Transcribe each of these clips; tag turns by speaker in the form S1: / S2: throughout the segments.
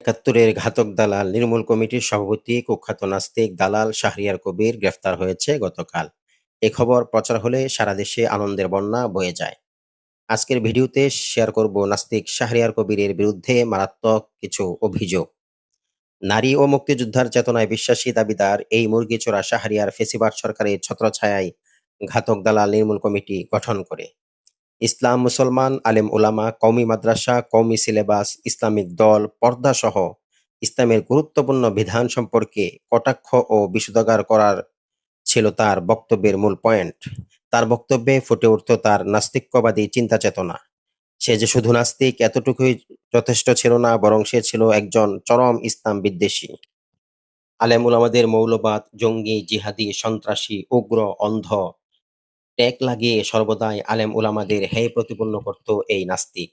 S1: একাত্তরের ঘাতক দালাল নির্মূল কমিটির সভাপতি, কুখ্যাত নাস্তিক দালাল শাহরিয়ার কবির গ্রেফতার হয়েছে গতকাল। এ খবর প্রচার হলে সারা দেশে আনন্দের বন্যা বয়ে যায়। আজকের ভিডিওতে শেয়ার করব নাস্তিক শাহরিয়ার কবিরের বিরুদ্ধে মারাত্মক কিছু অভিযোগ। নারী ও মুক্তিযোদ্ধার চেতনায় বিশ্বাসী দাবিদার এই মুরগি চোরা শাহরিয়ার ফেসিবাদ সরকারের ছত্রছায়ায় ঘাতক দালাল নির্মূল কমিটি গঠন করে। ইসলাম মুসলমান, আলেম ওলামা কওমি মাদ্রাসা, কওমি সিলেবাস, ইসলামিক দল পর্দা সহ ইসলামের গুরুত্বপূর্ণ বিধান সম্পর্কে কটাক্ষ ও বিশুদ্ধাগার করার ছিল তার বক্তব্যের মূল পয়েন্ট। তার বক্তব্যে ফুটে উঠত তার নাস্তিক্যবাদী চিন্তা চেতনা সে যে শুধু নাস্তিক এতটুকুই যথেষ্ট ছিল না, বরং সে ছিল একজন চরম ইসলাম বিদ্বেষী। আলেম উলামাদের মৌলবাদ, জঙ্গি, জিহাদি, সন্ত্রাসী, উগ্র, অন্ধ ট্যাগ লাগিয়ে সর্বদাই আলেম উলামাদের হেয় প্রতিপন্ন করত এই নাস্তিক।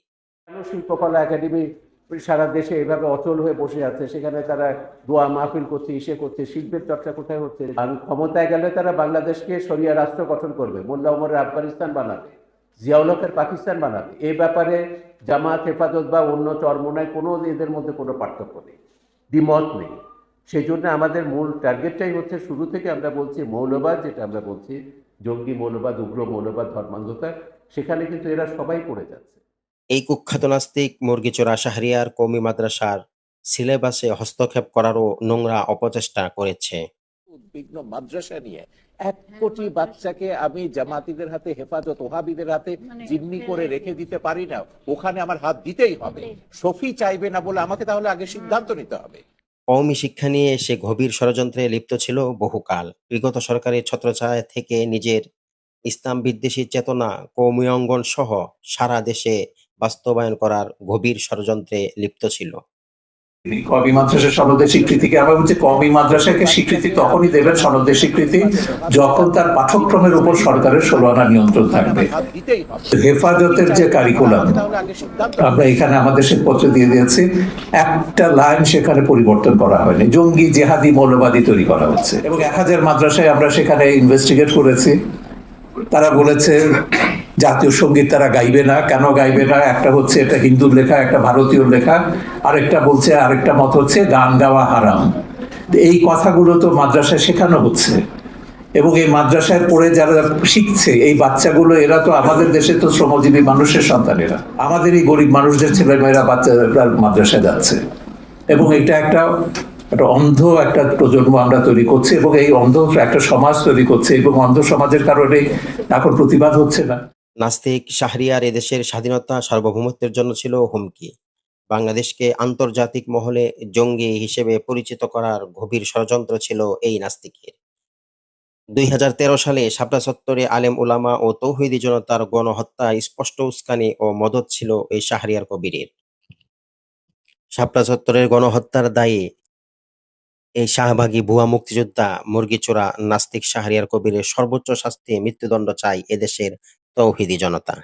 S2: শিল্পকলা একাডেমি সারা দেশে এভাবে অচল হয়ে বসে আছে? সেখানে তারা দোয়া মাহফিল করছে, ইসে করছে, শিল্পের চর্চা কোথায় হচ্ছে? ক্ষমতায় গেলে তারা বাংলাদেশকে সরিয়া রাষ্ট্র গঠন করবে। মোল্লা উমরের আফগানিস্তান বানাবে, জিয়াউল হকের পাকিস্তান বানাবে। এ ব্যাপারে জামাত হেফাজত বা অন্য চরমোনায় কোনো এদের মধ্যে কোনো পার্থক্য নেই, দ্বিমত নেই। সেই জন্য আমাদের মূল টার্গেটটাই হচ্ছে, শুরু থেকে আমরা বলছি মৌলবাদ, যেটা আমরা বলছি জঙ্গি মৌলবাদ উগ্র মৌলবাদ ধর্মান্ধতা সেখানে কিন্তু এরা সবাই পড়ে যাচ্ছে।
S1: এই কুখ্যাত নাস্তিক মুরগিচোরা শাহরিয়ার কৌমি মাদ্রাসার সিলেবাসে হস্তক্ষেপ করারও নোংরা অপচেষ্টা করেছে।
S3: উদ্বিগ্ন মাদ্রাসা নিয়ে এক কোটি বাচ্চাকে আমি জামাতিদের হাতে হেফাজত ওহাবিদের হাতে জিম্মি করে রেখে দিতে পারি না। ওখানে আমার হাত দিতেই হবে। সফি চাইবে না বলে আমাকে তাহলে আগে সিদ্ধান্ত নিতে হবে।
S1: কওমি শিক্ষা নিয়ে সে গভীর ষড়যন্ত্রে লিপ্ত ছিল বহুকাল। বিগত সরকারের ছত্রছায়া থেকে নিজের ইসলাম বিদ্বেষী চেতনা কৌমি অঙ্গন সহ সারা দেশে বাস্তবায়ন করার গভীর ষড়যন্ত্রে লিপ্ত ছিল।
S4: কমি মাদ্রাসা সনদের স্বীকৃতিকে আমরা বলছি কমি মাদ্রাসাকে স্বীকৃতি তখনই দেবেন সনদের স্বীকৃতি, যখন তার পাঠ্যক্রমের উপর সরকারের ষোলো নিয়ন্ত্রণ থাকবে। হেফাজতের যে কারিকুলাম আমরা এখানে আমাদের শ্বেতপত্র দিয়ে দিয়েছি, একটা লাইন সেখানে পরিবর্তন করা হয়নি। জঙ্গি জেহাদি মৌলবাদী তৈরি করা হচ্ছে। এবং এক হাজার মাদ্রাসায় আমরা সেখানে ইনভেস্টিগেট করেছি। তারা বলেছে জাতীয় সংগীত তারা গাইবে না, কেন গাইবে না? একটা হচ্ছে এটা হিন্দুর লেখা, একটা ভারতীয় লেখা, আরেকটা বলছে, আরেকটা মত হচ্ছে গান গাওয়া হারাম। এই কথাগুলো তো মাদ্রাসায় শেখানো হচ্ছে। এবং এই মাদ্রাসায় পড়ে যারা শিখছে, এই বাচ্চাগুলো, এরা তো আমাদের দেশে তো শ্রমজীবী মানুষের সন্তানেরা। আমাদের এই গরিব মানুষদের ছেলেমেয়েরা, বাচ্চারা মাদ্রাসায় যাচ্ছে। এবং এটা একটা একটা অন্ধ একটা প্রজন্ম আমরা তৈরি করছি, এবং এই অন্ধ একটা সমাজ তৈরি করছে, এবং অন্ধ সমাজের কারণে এখন প্রতিবাদ হচ্ছে না।
S1: নাস্তিক শাহরিয়ার এদেশের স্বাধীনতা সার্বভৌমত্বের জন্য ছিল হুমকি। বাংলাদেশকে আন্তর্জাতিক মহলে জঙ্গি হিসেবে পরিচিত করার গভীর ষড়যন্ত্র ছিল এই নাস্তিকের। দুই সালে শাপলা চত্বরে আলেম উলামা ও তৌহিদি জনতার গণহত্যা স্পষ্ট উস্কানি ও মদত ছিল এই শাহরিয়ার কবিরের। শাপলা চত্বরের গণহত্যার দায়ে এই শাহবাগী ভুয়া মুক্তিযোদ্ধা মুরগিচোরা নাস্তিক শাহরিয়ার কবিরের সর্বোচ্চ শাস্তি মৃত্যুদণ্ড চাই এদেশের তৌহিদি জনতা।